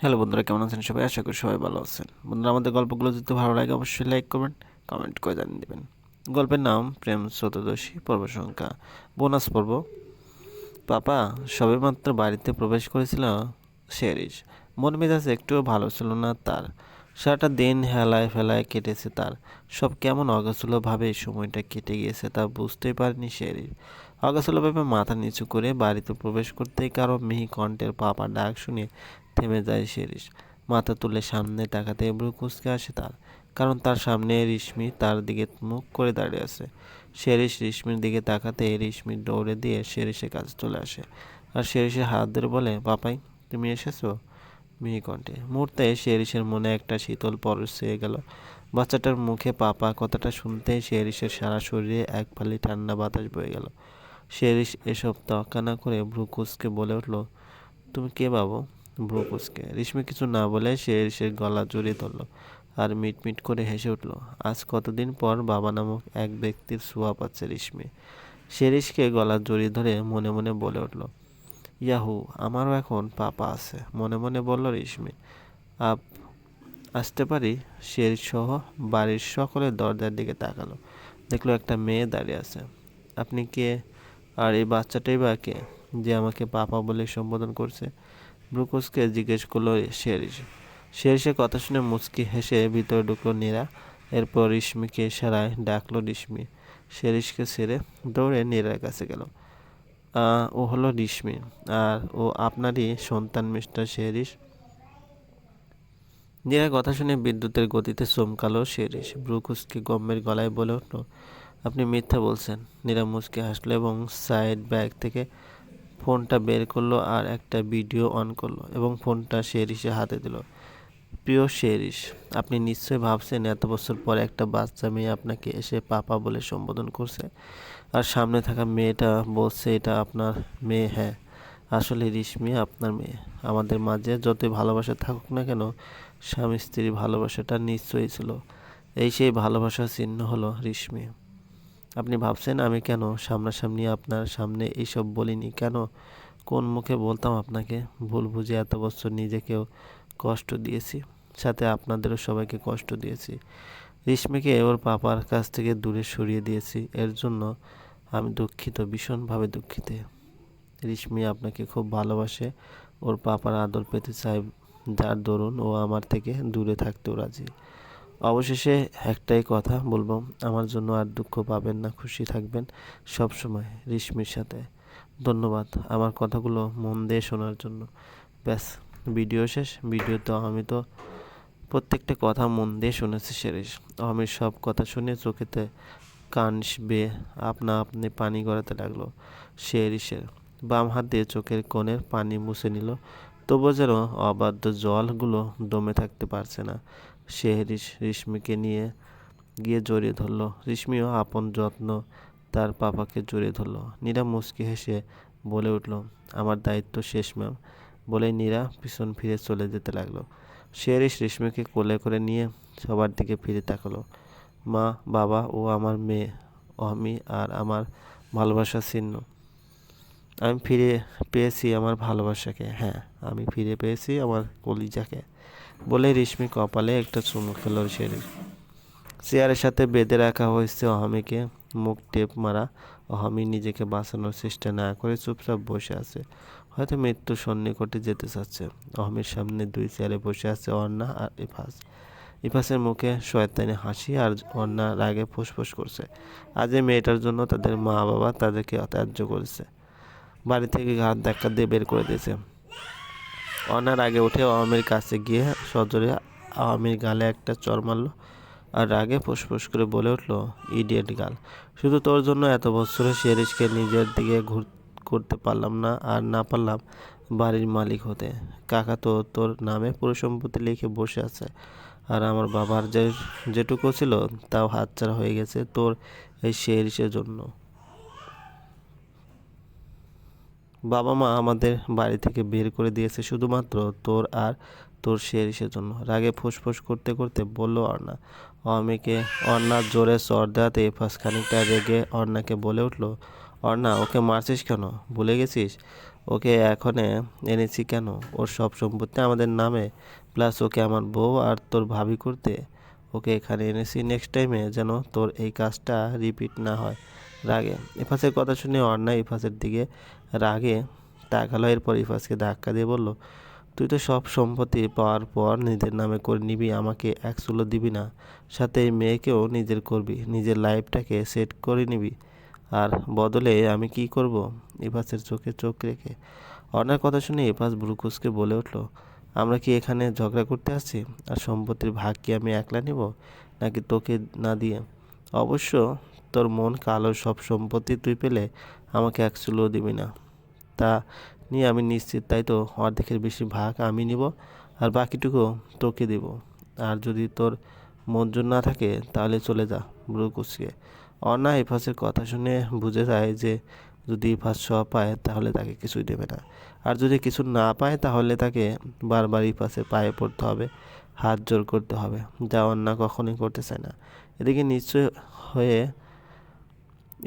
Hello বন্ধুরা, কেমন আছেন সবাই? আশা করি সবাই ভালো আছেন। বন্ধুরা, আমাদের গল্পগুলো যদি ভালো লাগে, অবশ্যই লাইক করবেন কমেন্ট করে জানিয়ে দেবেন। গল্পের নাম, প্রেম চতুর্দশী পর্ব সংখ্যা। বোনাস পর্ব। পাপা, সবেমাত্র বাড়িতে প্রবেশ করেছিল শেরিস মন মেজাজ একটুও ভালো ছিল না তার। সারাটা দিন হেলায় ফেলায় কেটেছে তার। সব কেমন অগোছলোভাবে সময়টা কেটে গিয়েছে তা বুঝতেই পারেনি শেরিস অগোছলোভাবে মাথা নিচু করে বাড়িতে প্রবেশ করতেই কারও মিহি কণ্ঠের পাপা ডাক শুনে থেমে যায় শেরিস মাথা তুলে সামনে তাকাতে এবড়ো কুচকে আসে তার, কারণ তার সামনে রিশমি তার দিকে মুখ করে দাঁড়িয়ে আছে। শেরিস রিশমির দিকে তাকাতে রিশমি দৌড়ে দিয়ে শেরিসের কাছে চলে আসে। আর শেরিসের হাত ধরে বলে, বাপাই, তুমি এসেছ? মিহি কণ্ঠে। মুহূর্তে শেরিসের মনে একটা শীতল পরশ চেয়ে গেল। বাচ্চাটার মুখে পাপা কথাটা শুনতেই শেরিসের সারা শরীরে এক ফালি ঠান্ডা বাতাস বয়ে গেল। শেরিস এসব তক্কা না করে ভ্রুকুসকে বলে উঠল, তুমি কে বাবু? ভ্রুকুসকে। রেশমি কিছু না বলে সে সে গলা জড়িয়ে ধরল আর মিটমিট করে হেসে উঠল, আজ কতদিন পর বাবা নামক এক ব্যক্তির ছোঁয়া পাচ্ছে রেশমি? শেরিসকে গলা জড়িয়ে ধরে মনে মনে বলে উঠল, ইয়াহু, আমারও এখন পাপা আছে। মনে মনে বলল রেশমি, আপ, আসতে পারি? শেরিস সহ বাড়ির সকলের দরজার দিকে তাকালো, দেখল একটা মেয়ে দাঁড়িয়ে আছে। আপনি কে? আর এই বাচ্চাটাই বা কে যে আমাকে পাপা বলে সম্বোধন করছে? ব্রুকোসকে জিজ্ঞেস করল শেরিস শেরিসের কথা শুনে মুচকি হেসে ভিতরে ঢুকলো নীরা। এরপর রিশমিকে ইশারায় ডাকলো রিশমি। শেরিসকে ছেড়ে দৌড়ে নীরার কাছে গেল। ও হলো রিশমি। আর ও আপনারই সন্তান, মিস্টার শেরিস নীরার কথা শুনে বিদ্যুতের গতিতে চমকালো শেরিস ব্রুকুসকে গম্ভীর গলায় বলে উঠল, আপনি মিথ্যা বলছেন। নীরা মুচকে হাসলো এবং সাইড ব্যাগ থেকে ফোনটা বের করল আর একটা ভিডিও অন করল এবং ফোনটা শেরিসের হাতে দিল। প্রিয় শেরিস আপনি নিশ্চয়ই ভাবছেন এত বছর পর একটা বাচ্চা মেয়ে আপনাকে এসে পাপা বলে সম্বোধন করছে আর সামনে থাকা মেয়েটা বলছে, এটা আপনার মেয়ে হ্যাঁ আসলে রিশমি আপনার মেয়ে। আমাদের মাঝে যতই ভালোবাসা থাকুক না কেন, স্বামী স্ত্রীর ভালোবাসাটা নিশ্চয়ই ছিল। এই সেই ভালোবাসার চিহ্ন হলো রিশমি। আপনি ভাবছেন আমি কেন সামনাসামনি আপনার সামনে এইসব বলিনি? কেন? কোন মুখে বলতাম আপনাকে? ভুল বুঝে এত বছর নিজেকেও কষ্ট দিয়েছি, সাথে আপনাদেরও সবাইকে কষ্ট দিয়েছি। রেশমিকে ওর পাপার কাছ থেকে দূরে সরিয়ে দিয়েছি। এর জন্য আমি দুঃখিত, ভীষণভাবে দুঃখিত। রেশমি আপনাকে খুব ভালোবাসে, ওর পাপার আদর পেতে চায় যার দরুন ও আমার থেকে দূরে থাকতেও রাজি। অবশেষে একটাই কথা বলব, আমার জন্য আর দুঃখ পাবেন না, খুশি থাকবেন সব সময় রেশমির সাথে। ধন্যবাদ আমার কথাগুলো মন দিয়ে শোনার জন্য। ব্যাস, ভিডিও শেষ ভিডিও তো আমি তো প্রত্যেকটা কথা মন দিয়ে শুনেছি শেরিস আমি সব কথা শুনে চোখেতে কান বেয়ে আপনা আপনি পানি গড়াতে লাগল শেরিসের বাম হাত দিয়ে চোখের কোণের পানি মুছে নিল, তবুও যেন অবাধ্য জলগুলো দমে থাকতে পারছে না। সে রিশমিকে নিয়ে গিয়ে জড়িয়ে ধরলো। রিশমিও আপন যত্ন তার পাপাকে জড়িয়ে ধরলো। নীরা মুচকি হেসে বলে উঠল, আমার দায়িত্ব শেষ, ম্যাম। বলে নীরা পিছন ফিরে চলে যেতে লাগল। শেরিস রেশমিকে কোলে করে নিয়ে সবার দিকে ফিরে তাকালো। মা, বাবা ও আমার মেয়ে, আমি আর আমার ভালোবাসার চিহ্ন আমি ফিরে পেয়েছি আমার ভালোবাসাকে। হ্যাঁ আমি ফিরে পেয়েছি আমার কলিজাকে। বলে রেশমি কপালে একটা চুমু খেলো শেরিস চেয়ারের সাথে বেঁধে রাখা হয়েছে অহামিকে মুখ টেপ মারা। অহামি নিজেকে বাঁচানোর চেষ্টা না করে চুপচাপ বসে আছে। হয়তো মৃত্যু সন্নিকটে যেতে চাচ্ছে। অহমের সামনে দুই চেয়ারে বসে আছে অর্ণা আর ইফাস। ইফাসের মুখে শয়তানি হাসি আর অর্ণা রাগে ফুসফুস করছে। আজ এই মেয়েটার জন্য তাদের মা বাবা তাদেরকে অত্যায্য করেছে। বাড়ি থেকে ঘাট ধাক্কা দিয়ে বের করে দিয়েছে। অর্ণার আগে উঠে আওয়ামীর কাছে গিয়ে সজরে আওয়ামীর গালে একটা চর মারলো আর রাগে ফুসফুস করে বলে উঠল, ইডিয়েট গাল, শুধু তোর জন্য এত বছরে শেরিসকে নিজের দিকে ঘুর, করতে পারলাম না আর না পারলাম বাড়ির মালিক হতে। কাকা তো তোর নামে পুরো সম্পত্তি লিখে বসে আছে আর আমার বাবার যে, যেটুকু ছিল তাও হাতছাড়া হয়ে গেছে তোর এই শেরিসের জন্য। বাবা মা আমাদের বাড়ি থেকে বের করে দিয়েছে শুধুমাত্র তোর আর তোর শেরিসের জন্য রাগে ফুসফুস করতে করতে বলল অর্ণা। অমিকে অর্ণার জোরে চর দেওয়াতে ফাঁস খানিকটা রেগে অর্ণাকে বলে উঠল, অর্ণা, ওকে মারছিস কেন? ভুলে গেছিস? ওকে এখনে এনেছি কেন? ওর সব সম্পত্তি আমাদের নামে, প্লাস ওকে আমার বউ আর তোর ভাবি করতে। ওকে এখানে এনেছি নেক্সট টাইমে যেন তোর এই কাজটা রিপিট না হয়। রাগে। ইফাসের কথা শুনে অন্যায় ইফাসের দিকে রাগে তাকালো, এরপর ইফাসকে ধাক্কা দিয়ে বলল, তুই তো সব সম্পত্তি পাওয়ার পর নিজের নামে করে নিবি, আমাকে এক চুলো দিবি না। সাথে এই মেয়েকেও নিজের করবি, নিজের লাইফটাকে সেট করে নিবি। আর বদলে আমি কি করব? ইফাসের চোখে চোখ রেখে অনার কথা শুনে ইফাস ব্রুকুসকে বলে উঠল, আমরা কি এখানে ঝগড়া করতে আসছি? আর সম্পত্তির ভাগ কি আমি একলা নিব, নাকি তোকে না দিয়ে? অবশ্য তোর মন, কালো সব সম্পত্তি তুই পেলে আমাকে এক চুলো দিবি না। তা নিয়ে আমি নিশ্চিত, তাই তো অর্ধেকের বেশি ভাগ আমি নিব আর বাকিটুকু তোকে দেব। আর যদি তোর মঞ্জুর না থাকে, তাহলে চলে যা ব্রুকুসকে অনা ইফাসের কথা শুনে বুঝে যায় যে যদি ইফাস সব পায়, তাহলে তাকে কিছুই দেবে না। আর যদি কিছু না পায়, তাহলে তাকে বারবার ইফাসের পায়ে পড়তে হবে, হাত জোর করতে হবে। যা অন্যা কখনোই করতে চায় না। এদিকে নিশ্চয় হয়ে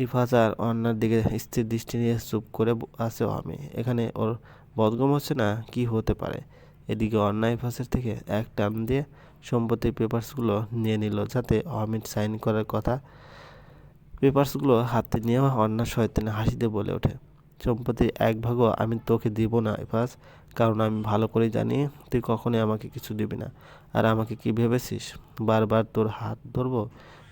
ইফাজ আর অন্যার দিকে স্থির দৃষ্টি নিয়ে চুপ করে আছে আমি এখানে ওর বদগম হচ্ছে না, কি হতে পারে? এদিকে অন্যায় ইফাসের থেকে এক টান দিয়ে সম্পত্তির পেপারসগুলো নিয়ে নিল যাতে অমিত সাইন করার কথা পেপারসগুলো হাতে নিয়ে অন্যার শয়তানে হাসিতে বলে ওঠে। সম্পত্তির এক ভাগও আমি তোকে দিব না ইফাস কারণ আমি ভালো করেই জানি তুই কখনোই আমাকে কিছু দিবি না। আর আমাকে কি ভেবেছিস? বারবার তোর হাত ধরবো,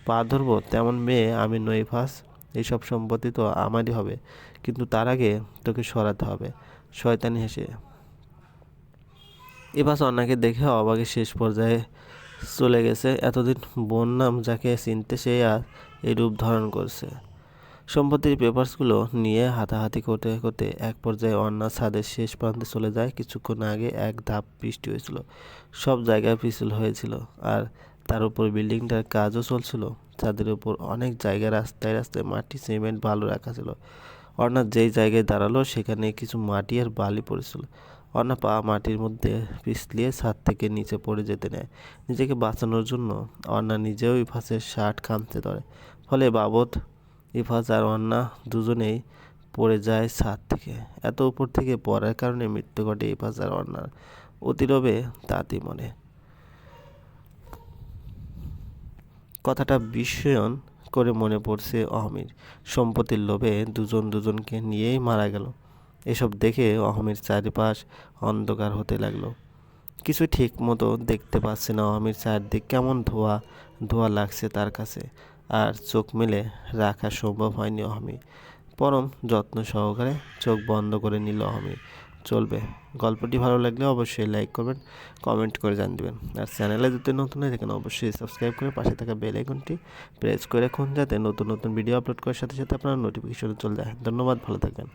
পা ধরবো, তেমন মেয়ে আমি নই ফাস এইসব সম্পত্তি তো আমারই হবে, কিন্তু তার আগে তোকে সরাতে হবে। শয়তানি হেসে। এপাশ অন্যাকে দেখে অবাকে শেষ পর্যায়ে চলে গেছে। এতদিন বোন নাম যাকে চিনতে সে আর এই রূপ ধারণ করছে। সম্পত্তির পেপারসগুলো নিয়ে হাতাহাতি করতে করতে এক পর্যায়ে অন্না ছাদের শেষ প্রান্তে চলে যায়। কিছুক্ষণ আগে এক ধাপ বৃষ্টি হয়েছিল। সব জায়গায় পিছল হয়েছিল। আর তার উপর বিল্ডিংটার কাজও চলছিল। ছাদের উপর অনেক জায়গায় রাস্তায় রাস্তায় মাটি, সিমেন্ট বালু রাখা ছিল। অর্ণা যেই জায়গায় দাঁড়াল, সেখানে কিছু মাটি আর বালি পড়েছিল। অর্ণা পা মাটির মধ্যে পিছলিয়ে ছাদ থেকে নিচে পড়ে যেতে নেয়, নিজেকে বাঁচানোর জন্য। অর্ণা নিজেও ইফাসের শার্ট খামতে ধরে, ফলে বাবদ ইফাজ আর অন্না দুজনেই পড়ে যায় ছাদ থেকে। এত উপর থেকে পড়ার কারণে মৃত্যু ঘটে ইফাজ আর অন্নার অতিরবে তাঁতি মনে। কথাটা বিস্ময়ন করে মনে পড়ছে অহমির। সম্পত্তির লোভে দুজন দুজনকে নিয়েই মারা গেল। এসব দেখে অহমির চারিপাশ অন্ধকার হতে লাগল। কিছু ঠিক মতো দেখতে পাচ্ছে না অহমির চারদিক। কেমন ধোয়া ধোয়া লাগছে তার কাছে। আর চোখ মেলে রাখা সম্ভব হয়নি অহমি পরম যত্ন সহকারে চোখ বন্ধ করে নিল অহমি চলবে। গল্পটি ভালো লাগলে অবশ্যই লাইক করবেন কমেন্ট করে জান দেবেন আর চ্যানেলে যদি নতুন হয়ে থাকেন, অবশ্যই সাবস্ক্রাইব করে পাশে থাকা বেল আইকনটি প্রেস করে রাখুন, যাতে নতুন নতুন ভিডিও আপলোড করার সাথে সাথে আপনার নোটিফিকেশন চলে যায়। ধন্যবাদ, ভালো থাকবেন।